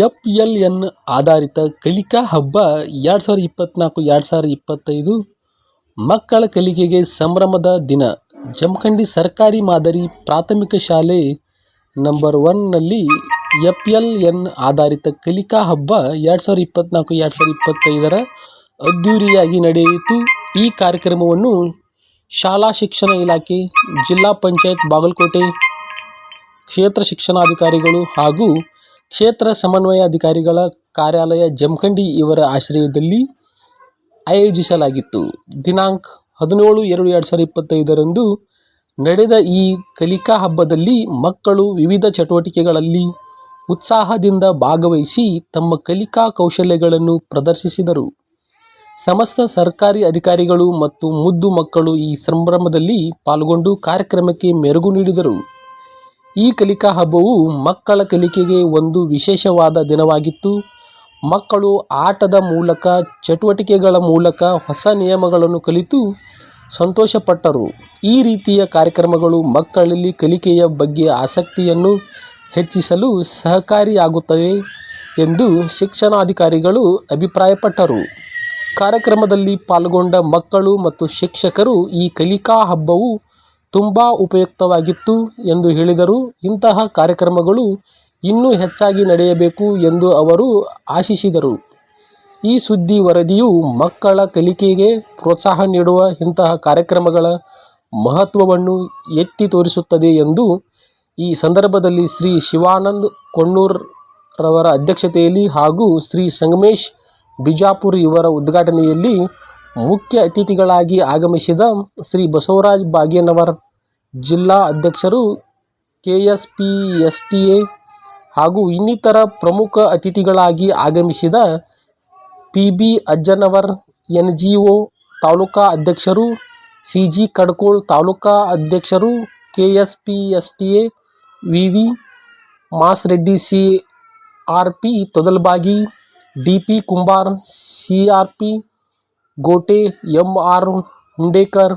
F L N ಆಧಾರಿತ ಕಲಿಕಾ ಹಬ್ಬ ಎರಡು ಸಾವಿರದ ಇಪ್ಪತ್ತ್ನಾಲ್ಕು ಎರಡು ಸಾವಿರದ ಇಪ್ಪತ್ತೈದು ಮಕ್ಕಳ ಕಲಿಕೆಗೆ ಸಂಭ್ರಮದ ದಿನ. ಜಮಖಂಡಿ ಸರ್ಕಾರಿ ಮಾದರಿ ಪ್ರಾಥಮಿಕ ಶಾಲೆ ನಂಬರ್ ಒನ್ನಲ್ಲಿ ಎಫ್ ಎಲ್ ಎನ್ ಆಧಾರಿತ ಕಲಿಕಾ ಹಬ್ಬ ಎರಡು ಸಾವಿರದ ಇಪ್ಪತ್ತ್ನಾಲ್ಕು ಎರಡು ಸಾವಿರದ ಇಪ್ಪತ್ತೈದರ ಅದ್ಧೂರಿಯಾಗಿ ನಡೆಯಿತು. ಈ ಕಾರ್ಯಕ್ರಮವನ್ನು ಶಾಲಾ ಶಿಕ್ಷಣ ಇಲಾಖೆ, ಜಿಲ್ಲಾ ಪಂಚಾಯತ್ ಬಾಗಲಕೋಟೆ ಕ್ಷೇತ್ರ ಶಿಕ್ಷಣಾಧಿಕಾರಿಗಳು ಹಾಗೂ ಕ್ಷೇತ್ರ ಸಮನ್ವಯ ಅಧಿಕಾರಿಗಳ ಕಾರ್ಯಾಲಯ ಜಮಖಂಡಿ ಇವರ ಆಶ್ರಯದಲ್ಲಿ ಆಯೋಜಿಸಲಾಗಿತ್ತು. ದಿನಾಂಕ ಹದಿನೇಳು ಎರಡು ಎರಡು ಸಾವಿರದ ಇಪ್ಪತ್ತೈದರಂದು ನಡೆದ ಈ ಕಲಿಕಾ ಹಬ್ಬದಲ್ಲಿ ಮಕ್ಕಳು ವಿವಿಧ ಚಟುವಟಿಕೆಗಳಲ್ಲಿ ಉತ್ಸಾಹದಿಂದ ಭಾಗವಹಿಸಿ ತಮ್ಮ ಕಲಿಕಾ ಕೌಶಲ್ಯಗಳನ್ನು ಪ್ರದರ್ಶಿಸಿದರು. ಸಮಸ್ತ ಸರ್ಕಾರಿ ಅಧಿಕಾರಿಗಳು ಮತ್ತು ಮುದ್ದು ಮಕ್ಕಳು ಈ ಸಂಭ್ರಮದಲ್ಲಿ ಪಾಲ್ಗೊಂಡು ಕಾರ್ಯಕ್ರಮಕ್ಕೆ ಮೆರುಗು ನೀಡಿದರು. ಈ ಕಲಿಕಾ ಹಬ್ಬವು ಮಕ್ಕಳ ಕಲಿಕೆಗೆ ಒಂದು ವಿಶೇಷವಾದ ದಿನವಾಗಿತ್ತು. ಮಕ್ಕಳು ಆಟದ ಮೂಲಕ, ಚಟುವಟಿಕೆಗಳ ಮೂಲಕ ಹೊಸ ನಿಯಮಗಳನ್ನು ಕಲಿತು ಸಂತೋಷಪಟ್ಟರು. ಈ ರೀತಿಯ ಕಾರ್ಯಕ್ರಮಗಳು ಮಕ್ಕಳಲ್ಲಿ ಕಲಿಕೆಯ ಬಗ್ಗೆ ಆಸಕ್ತಿಯನ್ನು ಹೆಚ್ಚಿಸಲು ಸಹಕಾರಿಯಾಗುತ್ತವೆ ಎಂದು ಶಿಕ್ಷಣಾಧಿಕಾರಿಗಳು ಅಭಿಪ್ರಾಯಪಟ್ಟರು. ಕಾರ್ಯಕ್ರಮದಲ್ಲಿ ಪಾಲ್ಗೊಂಡ ಮಕ್ಕಳು ಮತ್ತು ಶಿಕ್ಷಕರು ಈ ಕಲಿಕಾ ಹಬ್ಬವು ತುಂಬ ಉಪಯುಕ್ತವಾಗಿತ್ತು ಎಂದು ಹೇಳಿದರು. ಇಂತಹ ಕಾರ್ಯಕ್ರಮಗಳು ಇನ್ನೂ ಹೆಚ್ಚಾಗಿ ನಡೆಯಬೇಕು ಎಂದು ಅವರು ಆಶಿಸಿದರು. ಈ ಸುದ್ದಿ ವರದಿಯು ಮಕ್ಕಳ ಕಲಿಕೆಗೆ ಪ್ರೋತ್ಸಾಹ ನೀಡುವ ಇಂತಹ ಕಾರ್ಯಕ್ರಮಗಳ ಮಹತ್ವವನ್ನು ಎತ್ತಿ ತೋರಿಸುತ್ತದೆ ಎಂದು ಈ ಸಂದರ್ಭದಲ್ಲಿ ಶ್ರೀ ಶಿವಾನಂದ್ ಕೊಣ್ಣೂರ್ ರವರ ಅಧ್ಯಕ್ಷತೆಯಲ್ಲಿ ಹಾಗೂ ಶ್ರೀ ಸಂಗಮೇಶ್ ಬಿಜಾಪುರ್ ಇವರ ಉದ್ಘಾಟನೆಯಲ್ಲಿ ಮುಖ್ಯ ಅತಿಥಿಗಳಾಗಿ ಆಗಮಿಸಿದ ಶ್ರೀ ಬಸವರಾಜ್ ಬಾಗೇನವರ್ ಜಿಲ್ಲಾ ಅಧ್ಯಕ್ಷರು K S P S T A ಹಾಗೂ ಇನ್ನಿತರ ಪ್ರಮುಖ ಅತಿಥಿಗಳಾಗಿ ಆಗಮಿಸಿದ P B Ajjanavar N G O taluka ಅಧ್ಯಕ್ಷರು, ಸಿ ಜಿ ಕಡ್ಕೋಳ್ ತಾಲೂಕಾ ಅಧ್ಯಕ್ಷರು K S P S T A V V Masreddy C R P Todalbagi, D P Kumbar C R P, Gote M R Hundekar,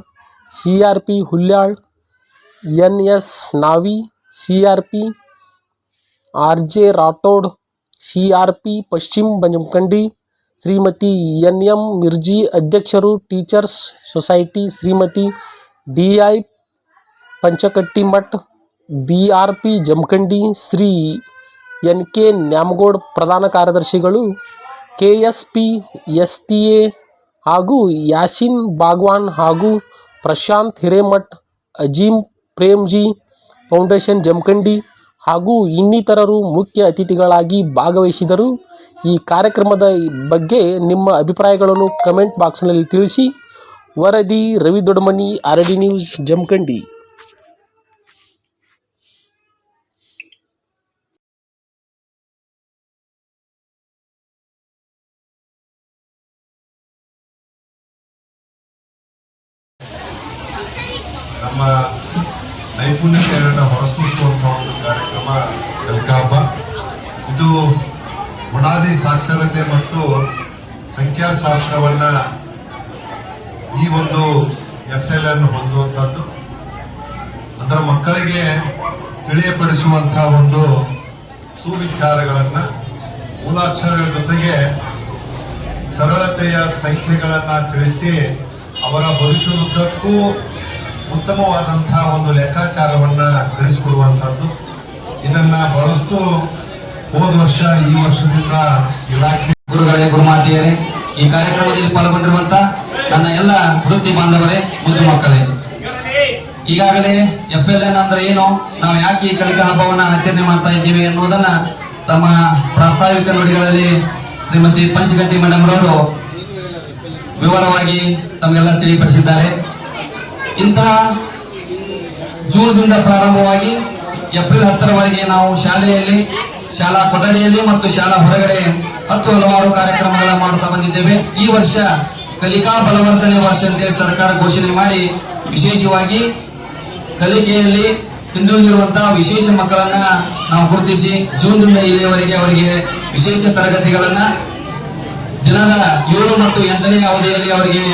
C R P Hulyal, N S Navi C R P R J Rathod C R P ಪಶ್ಚಿಮ Jamkhandi Shrimati N M Mirji ಅಧ್ಯಕ್ಷರು, teachers society Shrimati D I Panchakattimath B R P Jamkhandi, Shri N K Nyamagod ಪ್ರಧಾನ ಕಾರ್ಯದರ್ಶಿಗಳು K S P S T A ಹಾಗೂ ಯಾಸಿನ್ ಬಾಗ್ವಾನ್ ಹಾಗೂ Prashant Hiremath Azim Premji foundation Jamkhandi ಹಾಗೂ ಇನ್ನಿತರರು ಮುಖ್ಯ ಅತಿಥಿಗಳಾಗಿ ಭಾಗವಹಿಸಿದರು. ಈ ಕಾರ್ಯಕ್ರಮದ ಬಗ್ಗೆ ನಿಮ್ಮ ಅಭಿಪ್ರಾಯಗಳನ್ನು ಕಮೆಂಟ್ ಬಾಕ್ಸ್ನಲ್ಲಿ ತಿಳಿಸಿ. ವರದಿ Ravi Doddamani R D news, Jamkhandi. ನಮ್ಮ ನೈಪುಣ್ಯತೆಯನ್ನು ಬುನಾದಿ ಸಾಕ್ಷರತೆ ಮತ್ತು ಸಂಖ್ಯಾಶಾಸ್ತ್ರವನ್ನ ಈ ಒಂದು ಎಫ್ ಎಲ್ ಅನ್ನು ಹೊಂದುವಂಥದ್ದು. ಅದರ ಮಕ್ಕಳಿಗೆ ತಿಳಿಯಪಡಿಸುವಂತಹ ಒಂದು ಸುವಿಚಾರಗಳನ್ನ, ಮೂಲಾಕ್ಷರಗಳ ಜೊತೆಗೆ ಸರಳತೆಯ ಸಂಖ್ಯೆಗಳನ್ನ ತಿಳಿಸಿ ಅವರ ಬದುಕಿನುದ್ದಕ್ಕೂ ಉತ್ತಮವಾದಂತಹ ಒಂದು ಲೆಕ್ಕಾಚಾರವನ್ನ ತಿಳಿಸಿಕೊಡುವಂತಹದ್ದು ಇದನ್ನ ಬಹಳಷ್ಟು ಹೋದ ವರ್ಷ ಈ ವರ್ಷದಿಂದ ಇಲಾಖೆ ಗುರುಗಳೇ, ಗುರುಮಾತೆಯರೇ, ಈ ಕಾರ್ಯಕ್ರಮದಲ್ಲಿ ಪಾಲ್ಗೊಂಡಿರುವಂತ ನನ್ನ ಎಲ್ಲ ವೃತ್ತಿ ಬಾಂಧವರೇ, ಮುದ್ದು ಮಕ್ಕಳೇ. ಈಗಾಗಲೇ ಎಫ್ ಎಲ್ ಎನ್ ಅಂದ್ರೆ ಏನು? ನಾವು ಯಾಕೆ ಈ ಕಲಿಕಾ ಹಬ್ಬವನ್ನು ಆಚರಣೆ ಮಾಡ್ತಾ ಇದ್ದೀವಿ ಎನ್ನುವುದನ್ನ ತಮ್ಮ ಪ್ರಾಸ್ತಾವಿಕ ನುಡಿಗಳಲ್ಲಿ ಶ್ರೀಮತಿ ಪಂಚಗಟ್ಟಿ ಮೇಡಮ್ ರವರು ವಿವರವಾಗಿ ತಮಗೆಲ್ಲ ತಿಳಿಪಡಿಸಿದ್ದಾರೆ. ಇಂತಹ ಜೂನ್ದಿಂದ ಪ್ರಾರಂಭವಾಗಿ ಏಪ್ರಿಲ್ ಹತ್ತರವರೆಗೆ ನಾವು ಶಾಲೆಯಲ್ಲಿ ಶಾಲಾ ಕೊಠಡಿಯಲ್ಲಿ ಮತ್ತು ಶಾಲಾ ಹೊರಗಡೆ ಹತ್ತು ಹಲವಾರು ಕಾರ್ಯಕ್ರಮಗಳ ಮಾಡುತ್ತಾ ಬಂದಿದ್ದೇವೆ. ಈ ವರ್ಷ ಕಲಿಕಾ ಬಲವರ್ಧನೆ ವರ್ಷ ಅಂತೇಳಿ ಸರ್ಕಾರ ಘೋಷಣೆ ಮಾಡಿ, ವಿಶೇಷವಾಗಿ ಕಲಿಕೆಯಲ್ಲಿ ಹಿಂದುಳಿದಿರುವಂತಹ ವಿಶೇಷ ಮಕ್ಕಳನ್ನ ನಾವು ಗುರುತಿಸಿ, ಜೂನ್ದಿಂದ ಇಲ್ಲಿಯವರೆಗೆ ಅವರಿಗೆ ವಿಶೇಷ ತರಗತಿಗಳನ್ನ ದಿನದ ಏಳು ಮತ್ತು ಎಂಟನೇ ಅವಧಿಯಲ್ಲಿ ಅವರಿಗೆ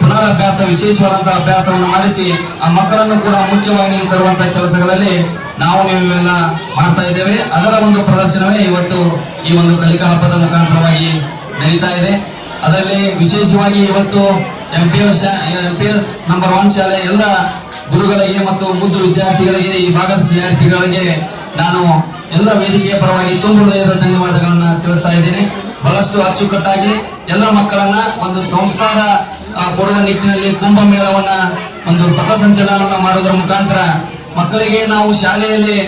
ಪುನರಭ್ಯಾಸ, ವಿಶೇಷವಾದಂತಹ ಅಭ್ಯಾಸವನ್ನು ಮಾಡಿಸಿ, ಆ ಮಕ್ಕಳನ್ನು ಕೂಡ ಮುಖ್ಯವಾಗಿ ತರುವಂತಹ ಕೆಲಸಗಳಲ್ಲಿ ನಾವು ನೀವೆಲ್ಲ ಮಾಡ್ತಾ ಇದ್ದೇವೆ. ಅದರ ಒಂದು ಪ್ರದರ್ಶನವೇ ಇವತ್ತು ಈ ಒಂದು ಕಲಿಕಾ ಹಬ್ಬದ ಮುಖಾಂತರವಾಗಿ ನಡೀತಾ ಇದೆ. ಅದರಲ್ಲಿ ವಿಶೇಷವಾಗಿ ಇವತ್ತು M P S M P S number one ಶಾಲೆ ಎಲ್ಲ ಗುರುಗಳಿಗೆ ಮತ್ತು ಮುದ್ದು ವಿದ್ಯಾರ್ಥಿಗಳಿಗೆ, ಈ ಭಾಗದ ವಿದ್ಯಾರ್ಥಿಗಳಿಗೆ ನಾನು ಎಲ್ಲ ವೇದಿಕೆಯ ಪರವಾಗಿ ತುಂಬು ಹೃದಯದ ಧನ್ಯವಾದಗಳನ್ನು ತಿಳಿಸ್ತಾ ಇದ್ದೇನೆ. ಬಹಳಷ್ಟು ಅಚ್ಚುಕಟ್ಟಾಗಿ ಎಲ್ಲ ಮಕ್ಕಳನ್ನ ಒಂದು ಸಂಸ್ಕಾರ ಕೊಡುವ ನಿಟ್ಟಿನಲ್ಲಿ ಕುಂಭಮೇಳವನ್ನ ಒಂದು ಪಥಸಂಚಲನವನ್ನು ಮಾಡೋದ್ರ ಮುಖಾಂತರ ಮಕ್ಕಳಿಗೆ ನಾವು ಶಾಲೆಯಲ್ಲಿ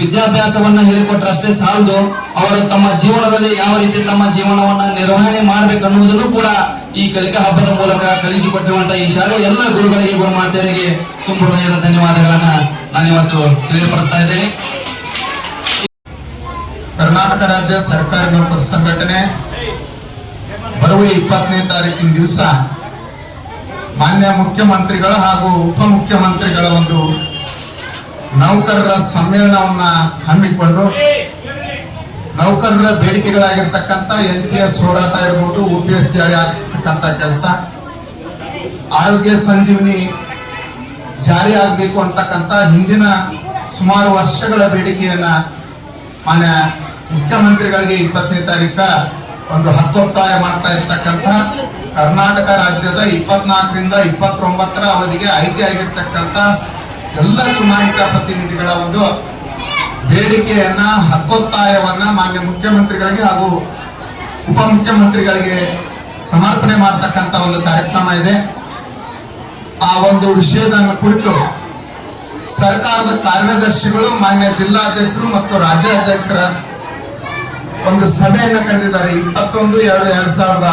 ವಿದ್ಯಾಭ್ಯಾಸವನ್ನ ಹೇಳಿಕೊಟ್ರಷ್ಟೇ ಸಾಲದು. ಅವರು ತಮ್ಮ ಜೀವನದಲ್ಲಿ ಯಾವ ರೀತಿ ತಮ್ಮ ಜೀವನವನ್ನ ನಿರ್ವಹಣೆ ಮಾಡಬೇಕನ್ನುವುದನ್ನು ಕೂಡ ಈ ಕಲಿಕಾ ಹಬ್ಬದ ಮೂಲಕ ಕಲಿಸಿಕೊಟ್ಟಿರುವಂತಹ ಈ ಶಾಲೆ ಎಲ್ಲ ಗುರುಗಳಿಗೆ, ಗುರುಮಾತೆಯರಿಗೆ ತುಂಬ ಹೃದಯದ ಧನ್ಯವಾದಗಳನ್ನ ನಾನಿವತ್ತು ತಿಳಿಯಪಡಿಸ್ತಾ ಇದ್ದೇನೆ. ಕರ್ನಾಟಕ ರಾಜ್ಯ ಸರ್ಕಾರ ನೌಕರ ಸಂಘಟನೆ ಬರುವ ಇಪ್ಪತ್ತನೇ ತಾರೀಕಿನ ದಿವಸ ಮಾನ್ಯ ಮುಖ್ಯಮಂತ್ರಿಗಳ ಹಾಗೂ ಉಪಮುಖ್ಯಮಂತ್ರಿಗಳ ಒಂದು ನೌಕರರ ಸಮ್ಮೇಳನವನ್ನ ಹಮ್ಮಿಕೊಂಡು ನೌಕರರ ಬೇಡಿಕೆಗಳಾಗಿರ್ತಕ್ಕಂಥ ಎನ್ ಪಿ ಎಸ್ ಹೋರಾಟ ಇರ್ಬೋದು ಯು ಪಿ ಎಸ್ ಜಾರಿ ಆಗ್ತಕ್ಕಂಥ ಕೆಲಸ. ಆರೋಗ್ಯ ಸಂಜೀವಿನಿ ಜಾರಿ ಆಗಬೇಕು ಅಂತಕ್ಕಂಥ ಹಿಂದಿನ ಸುಮಾರು ವರ್ಷಗಳ ಬೇಡಿಕೆಯನ್ನ ಮಾನ್ಯ ಮುಖ್ಯಮಂತ್ರಿಗಳಿಗೆ ಇಪ್ಪತ್ತನೇ ತಾರೀಕ ಒಂದು ಹತ್ತೊತ್ತಾಯ ಮಾಡ್ತಾ ಇರ್ತಕ್ಕಂಥ ಕರ್ನಾಟಕ ರಾಜ್ಯದ ಇಪ್ಪತ್ನಾಲ್ಕರಿಂದ ಇಪ್ಪತ್ತೊಂಬತ್ತರ ಅವಧಿಗೆ ಆಯ್ಕೆ ಆಗಿರ್ತಕ್ಕಂಥ ಎಲ್ಲ ಚುನಾಯಿತ ಪ್ರತಿನಿಧಿಗಳ ಒಂದು ಬೇಡಿಕೆಯನ್ನ, ಹಕ್ಕೊತ್ತಾಯವನ್ನ ಮಾನ್ಯ ಮುಖ್ಯಮಂತ್ರಿಗಳಿಗೆ ಹಾಗೂ ಉಪಮುಖ್ಯಮಂತ್ರಿಗಳಿಗೆ ಸಮರ್ಪಣೆ ಮಾಡತಕ್ಕಂತ ಒಂದು ಕಾರ್ಯಕ್ರಮ ಇದೆ. ಆ ಒಂದು ವಿಷಯದ ಕುರಿತು ಸರ್ಕಾರದ ಕಾರ್ಯದರ್ಶಿಗಳು, ಮಾನ್ಯ ಜಿಲ್ಲಾಧ್ಯಕ್ಷರು ಮತ್ತು ರಾಜ್ಯಾಧ್ಯಕ್ಷರ ಒಂದು ಸಭೆಯನ್ನು ಕರೆದಿದ್ದಾರೆ. ಇಪ್ಪತ್ತೊಂದು ಎರಡು ಎರಡ್ ಸಾವಿರದ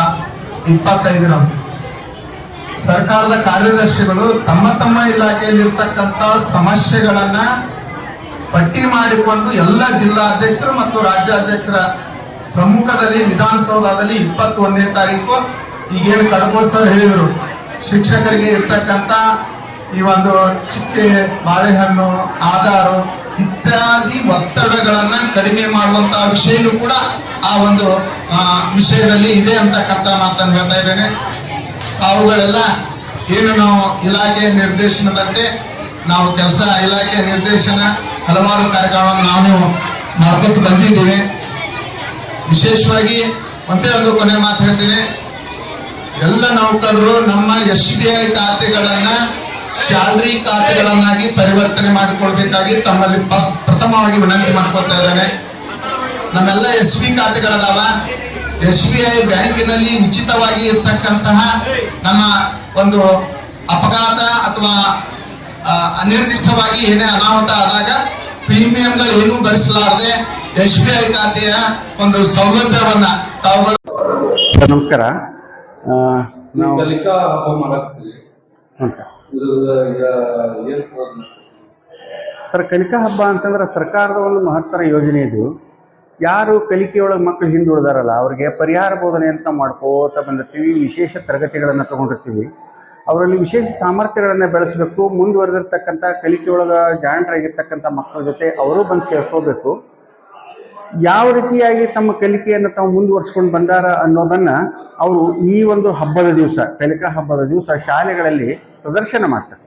ಇಪ್ಪತ್ತೈದರಂದು. ಸರ್ಕಾರದ ಕಾರ್ಯದರ್ಶಿಗಳು ತಮ್ಮ ತಮ್ಮ ಇಲಾಖೆಯಲ್ಲಿ ಇರ್ತಕ್ಕಂಥ ಸಮಸ್ಯೆಗಳನ್ನ ಪಟ್ಟಿ ಮಾಡಿಕೊಂಡು ಎಲ್ಲ ಜಿಲ್ಲಾಧ್ಯಕ್ಷರು ಮತ್ತು ರಾಜ್ಯಾಧ್ಯಕ್ಷರ ಸಮ್ಮುಖದಲ್ಲಿ ವಿಧಾನಸೌಧದಲ್ಲಿ ಇಪ್ಪತ್ತೊಂದನೇ ತಾರೀಕು ಈಗೇನು ಸರ್ ಹೇಳಿದರು. ಶಿಕ್ಷಕರಿಗೆ ಇರ್ತಕ್ಕಂಥ ಈ ಒಂದು ಚಿಕ್ಕೆ, ಬಾಳೆಹಣ್ಣು, ಆಧಾರು ಇತ್ಯಾದಿ ಒತ್ತಡಗಳನ್ನ ಕಡಿಮೆ ಮಾಡುವಂತಹ ವಿಷಯನೂ ಕೂಡ ಆ ಒಂದು ವಿಷಯದಲ್ಲಿ ಇದೆ ಅಂತಕ್ಕಂಥ ಮಾತನ್ನು ಹೇಳ್ತಾ ಇದ್ದೇನೆ. ಅವುಗಳೆಲ್ಲ ಏನು ನಾವು ಇಲಾಖೆ ನಿರ್ದೇಶನದಂತೆ ನಾವು ಕೆಲಸ ಇಲಾಖೆ ನಿರ್ದೇಶನ ಹಲವಾರು ಕಾರ್ಯಗಳನ್ನು ನಾವು ಮಾಡ್ಕೊಟ್ಟು ಬಂದಿದ್ದೀವಿ. ವಿಶೇಷವಾಗಿ ಒಂದೇ ಒಂದು ಕೊನೆ ಮಾತು ಹೇಳ್ತೀನಿ. ಎಲ್ಲ ನೌಕರರು ನಮ್ಮ ಎಸ್ ಬಿ ಐ ಖಾತೆಗಳನ್ನ ಸ್ಯಾಲ್ರಿ ಖಾತೆಗಳನ್ನಾಗಿ ಪರಿವರ್ತನೆ ಮಾಡಿಕೊಳ್ಬೇಕಾಗಿ ತಮ್ಮಲ್ಲಿ ಪ್ರಥಮವಾಗಿ ವಿನಂತಿ ಮಾಡ್ಕೊತಾ ಇದ್ದೇನೆ. ನಮ್ಮೆಲ್ಲ ಎಸ್ ಬಿ ಖಾತೆಗಳದಾವ. ಎಸ್ ಬಿ ಐ ಬ್ಯಾಂಕಿನಲ್ಲಿ ಉಚಿತವಾಗಿ ಇರ್ತಕ್ಕಂತಹ ನಮ್ಮ ಒಂದು ಅಪಘಾತ ಅಥವಾ ಅನಿರ್ದಿಷ್ಟವಾಗಿ ಏನೇ ಅನಾಹುತ ಆದಾಗ ಪ್ರೀಮಿಯಂಗಳು ಏನೂ ಭರಿಸಲಾರದೆ ಎಸ್ ಬಿ ಐ ಖಾತೆಯ ಒಂದು ಸೌಲಭ್ಯವನ್ನ ತಾವುಗಳು ಸರ್ ನಮಸ್ಕಾರ. ಆ, ನಾವು? ಸರ್ ಕಲಿಕಾ ಹಬ್ಬ ಅಂತಂದ್ರೆ ಸರ್ಕಾರದ ಒಂದು ಮಹತ್ತರ ಯೋಜನೆ ಇದು. ಯಾರು ಕಲಿಕೆಯೊಳಗೆ ಮಕ್ಕಳು ಹಿಂದುಳಿದಾರಲ್ಲ ಅವರಿಗೆ ಪರಿಹಾರ ಬೋಧನೆ ಅಂತ ಮಾಡ್ಕೋತ ಬಂದಿರ್ತೀವಿ, ವಿಶೇಷ ತರಗತಿಗಳನ್ನು ತಗೊಂಡಿರ್ತೀವಿ. ಅವರಲ್ಲಿ ವಿಶೇಷ ಸಾಮರ್ಥ್ಯಗಳನ್ನು ಬೆಳೆಸಬೇಕು, ಮುಂದುವರೆದಿರ್ತಕ್ಕಂಥ ಕಲಿಕೆಯೊಳಗೆ ಜಾಣರಾಗಿರ್ತಕ್ಕಂಥ ಮಕ್ಕಳ ಜೊತೆ ಅವರು ಬಂದು ಸೇರ್ಕೋಬೇಕು. ಯಾವ ರೀತಿಯಾಗಿ ತಮ್ಮ ಕಲಿಕೆಯನ್ನು ತಾವು ಮುಂದುವರ್ಸ್ಕೊಂಡು ಬಂದಾರ ಅನ್ನೋದನ್ನ ಅವರು ಈ ಒಂದು ಹಬ್ಬದ ದಿವಸ, ಕಲಿಕಾ ಹಬ್ಬದ ದಿವಸ ಶಾಲೆಗಳಲ್ಲಿ ಪ್ರದರ್ಶನ ಮಾಡ್ತಾರೆ.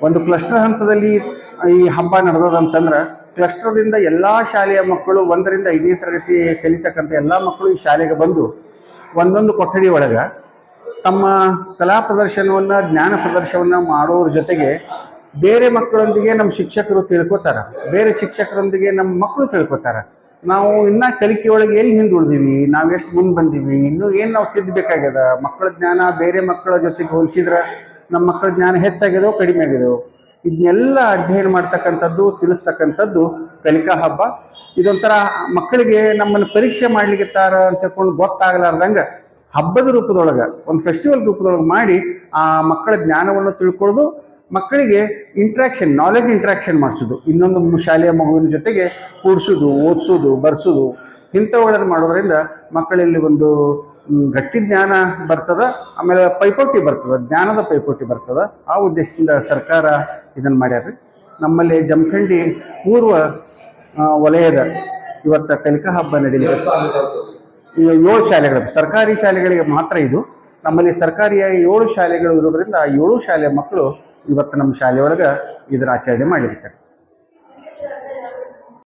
ಒಂದು ಕ್ಲಸ್ಟರ್ ಹಂತದಲ್ಲಿ ಈ ಹಬ್ಬ ನಡೆದದಂತಂದ್ರೆ ಕ್ಲಸ್ಟರ್ದಿಂದ ಎಲ್ಲ ಶಾಲೆಯ ಮಕ್ಕಳು ಒಂದರಿಂದ ಐದನೇ ತರಗತಿ ಕಲಿತಕ್ಕಂಥ ಎಲ್ಲ ಮಕ್ಕಳು ಈ ಶಾಲೆಗೆ ಬಂದು ಒಂದೊಂದು ಕೊಠಡಿ ಒಳಗೆ ತಮ್ಮ ಕಲಾ ಪ್ರದರ್ಶನವನ್ನು, ಜ್ಞಾನ ಪ್ರದರ್ಶನವನ್ನು ಮಾಡೋದ್ರ ಜೊತೆಗೆ ಬೇರೆ ಮಕ್ಕಳೊಂದಿಗೆ ನಮ್ಮ ಶಿಕ್ಷಕರು ತಿಳ್ಕೊತಾರ. ಬೇರೆ ಶಿಕ್ಷಕರೊಂದಿಗೆ ನಮ್ಮ ಮಕ್ಕಳು ತಿಳ್ಕೊತಾರೆ. ನಾವು ಇನ್ನ ಕಲಿಕೆಯೊಳಗೆ ಎಲ್ಲಿ ಹಿಂದುಳಿದೀವಿ? ನಾವು ಎಷ್ಟು ಮುಂದೆ ಬಂದೀವಿ? ಇನ್ನೂ ಏನು ನಾವು ತಿದ್ದಬೇಕಾಗ್ಯದ ಮಕ್ಕಳ ಜ್ಞಾನ ಬೇರೆ ಮಕ್ಕಳ ಜೊತೆಗೆ ಹೋಲಿಸಿದ್ರೆ ನಮ್ಮ ಮಕ್ಕಳ ಜ್ಞಾನ ಹೆಚ್ಚಾಗ್ಯದೋ, ಕಡಿಮೆ ಆಗ್ಯದೋ? ಇದನ್ನೆಲ್ಲ ಅಧ್ಯಯನ ಮಾಡ್ತಕ್ಕಂಥದ್ದು, ತಿಳಿಸ್ತಕ್ಕಂಥದ್ದು ಕಲಿಕಾ ಹಬ್ಬ. ಇದೊಂಥರ ಮಕ್ಕಳಿಗೆ ನಮ್ಮನ್ನು ಪರೀಕ್ಷೆ ಮಾಡ್ಲಿಕ್ಕಿತ್ತಾರ ಅಂತ ತಿಳ್ಕೊಂಡು ಗೊತ್ತಾಗಲಾರ್ದಂಗೆ ಹಬ್ಬದ ರೂಪದೊಳಗೆ, ಒಂದು ಫೆಸ್ಟಿವಲ್ ರೂಪದೊಳಗೆ ಮಾಡಿ ಆ ಮಕ್ಕಳ ಜ್ಞಾನವನ್ನು ತಿಳ್ಕೊಳ್ಳೋದು, ಮಕ್ಕಳಿಗೆ ಇಂಟ್ರಾಕ್ಷನ್ ನಾಲೆಜ್ ಇಂಟ್ರಾಕ್ಷನ್ ಮಾಡಿಸೋದು. ಇನ್ನೊಂದು ಶಾಲೆಯ ಮಗುವಿನ ಜೊತೆಗೆ ಕೂಡಿಸೋದು, ಓದಿಸೋದು, ಬರ್ಸೋದು, ಇಂಥವುಗಳನ್ನು ಮಾಡೋದ್ರಿಂದ ಮಕ್ಕಳಲ್ಲಿ ಒಂದು ಗಟ್ಟಿ ಜ್ಞಾನ ಬರ್ತದ ಆಮೇಲೆ ಪೈಪೋಟಿ ಬರ್ತದ ಜ್ಞಾನದ ಪೈಪೋಟಿ ಬರ್ತದ. ಆ ಉದ್ದೇಶದಿಂದ ಸರ್ಕಾರ ಇದನ್ನು ಮಾಡ್ಯಾರ್ರಿ. ನಮ್ಮಲ್ಲಿ ಜಮಖಂಡಿ ಪೂರ್ವ ವಲಯದ ಇವತ್ತು ಕಲಿಕಾ ಹಬ್ಬ ನಡೀಲಿಕ್ಕೆ ಏಳು ಶಾಲೆಗಳು ಸರ್ಕಾರಿ ಶಾಲೆಗಳಿಗೆ ಮಾತ್ರ ಇದು. ನಮ್ಮಲ್ಲಿ ಸರ್ಕಾರಿಯ ಏಳು ಶಾಲೆಗಳು ಇರೋದ್ರಿಂದ ಆ ಏಳು ಶಾಲೆ ಮಕ್ಕಳು ಇವತ್ತು ನಮ್ಮ ಶಾಲೆಯೊಳಗೆ ಇದರ ಆಚರಣೆ ಮಾಡಲಿರ್ತಾರೆ